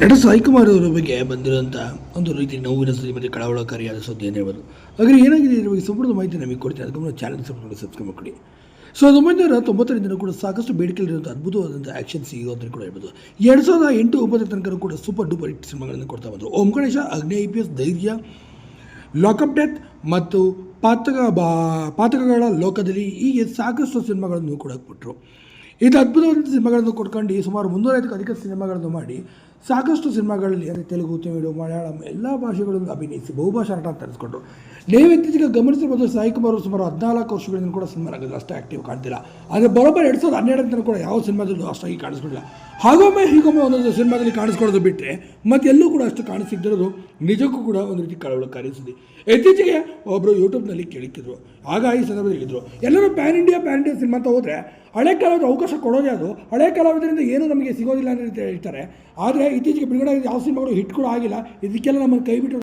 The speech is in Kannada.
ನಟ ಸಾಯಿ ಕುಮಾರ್ ಅವರ ಬಗ್ಗೆ ಬಂದಿರುವಂಥ ಒಂದು ರೀತಿ ನೋವಿನ ಸುದ್ದಿ ಮತ್ತು ಕಳವಳಕಾರಿಯಾದ ಸುದ್ದಿ ಅಂತ ಹೇಳ್ಬೋದು. ಹಾಗೆ ಏನಾಗಿದೆ ಇದ್ರ ಬಗ್ಗೆ ಸಂಪೂರ್ಣ ಮಾಹಿತಿ ನಮಗೆ ಕೊಡ್ತೀನಿ. ಅದಕ್ಕೆ ಚಾನಲ್ ಸಬ್ಸ್ಕ್ರೈಬ್ ಸಬ್ಸ್ಕ್ರೈಬ್ ಮಾಡಿ ಅದು ಒಂಬೈನೂರ ತೊಂಬತ್ತರಿಂದ ಕೂಡ ಸಾಕಷ್ಟು ಬೇಡಿಕೆಗಳಿರುವಂಥ ಅದ್ಭುತವಾದಂಥ ಆ್ಯಕ್ಷನ್ ಸಿಗೋ ಅಂತ ಕೂಡ ಹೇಳ್ಬೋದು. ಎರಡು ಸಾವಿರದ ಎಂಟು ಒಂಬತ್ತರ ತನಕ ಕೂಡ ಸೂಪರ್ ಡೂಪರ್ ಹಿಟ್ ಸಿನಿಮಾಗಳನ್ನು ಕೊಡ್ತಾ ಬಂದರು. Om Ganesha, Agni I P S Dhairya lockup death ಮತ್ತು ಪಾತಕ ಬಾ, ಪಾತಕಗಳ ಲೋಕದಲ್ಲಿ ಹೀಗೆ ಸಾಕಷ್ಟು ಸಿನಿಮಾಗಳನ್ನು ಕೂಡ ಕೊಟ್ಟರು ಇದು ಅದ್ಭುತವಾದ ಸಿನಿಮಾಗಳನ್ನು ಕೊಟ್ಕೊಂಡು ಸುಮಾರು ಮುನ್ನೂರೈದಕ್ಕೂ ಅಧಿಕ ಸಿನಿಮಾಗಳನ್ನು ಮಾಡಿ ಸಾಕಷ್ಟು ಸಿನಿಮಾಗಳಲ್ಲಿ, ಅಂದರೆ ತೆಲುಗು, ತಮಿಳು, ಮಲಯಾಳಂ ಎಲ್ಲ ಭಾಷೆಗಳನ್ನು ಅಭಿನಯಿಸಿ ಬಹುಭಾಷಾ ನಟ ತರಿಸ್ಕೊಂಡ್ರು ನೀವು ಇತ್ತೀಚೆಗೆ ಗಮನಿಸಿರ್ಬೋದು, ಸಾಯಿ ಕುಮಾರ್ ಸುಮಾರು ಹದಿನಾಲ್ಕು ವರ್ಷಗಳಿಂದ ಕೂಡ ಸಿನಿಮಾ ರಂಗದಲ್ಲಿ ಅಷ್ಟೇ ಆ್ಯಕ್ಟಿವ್ ಕಾಣ್ತಿಲ್ಲ. ಆದರೆ ಬರೋಬ್ಬರ ಎರಡು ಸಾವಿರದ ಹನ್ನೆರಡರ ಕೂಡ ಯಾವ ಸಿನಿಮಾದಲ್ಲೂ ಅಷ್ಟಾಗಿ ಕಾಣಿಸ್ಕೊಂಡಿಲ್ಲ. ಹಾಗೊಮ್ಮೆ ಹೀಗೊಮ್ಮೆ ಒಂದೊಂದು ಸಿನಿಮಾದಲ್ಲಿ ಕಾಣಿಸ್ಕೊಳ್ಳೋದು ಬಿಟ್ಟರೆ ಮತ್ತೆಲ್ಲೂ ಕೂಡ ಅಷ್ಟು ಕಾಣಿಸಿದ್ದಿರೋದು ನಿಜಕ್ಕೂ ಕೂಡ ಒಂದು ರೀತಿ ಕಳವಳಕಾರಿ ಸುದ್ದಿ. ಇತ್ತೀಚೆಗೆ ಒಬ್ಬರು ಯೂಟ್ಯೂಬ್ನಲ್ಲಿ ಕೇಳಿಕ್ಕಿದ್ರು. ಆಗ ಈ ಸಂದರ್ಭದಲ್ಲಿ ಎಲ್ಲರೂ pan India pan India cinema ಅಂತ ಹೋದರೆ ಹಳೆ ಕಾಲದ ಕೊಡೋದೇ ಅದು. ಹಳೆ ಕಲಾವಿದರಿಂದ ಏನೂ ನಮಗೆ ಸಿಗೋದಿಲ್ಲ ಅಂತ ಹೇಳ್ತಾರೆ. ಆದರೆ ಇತ್ತೀಚೆಗೆ ಬಿಡುಗಡೆ ಯಾವ ಸಿನಿಮಾಗಳು ಹಿಟ್ ಕೂಡ ಆಗಿಲ್ಲ. ಇದಕ್ಕೆಲ್ಲ ನಮಗೆ ಕೈ ಬಿಟ್ಟು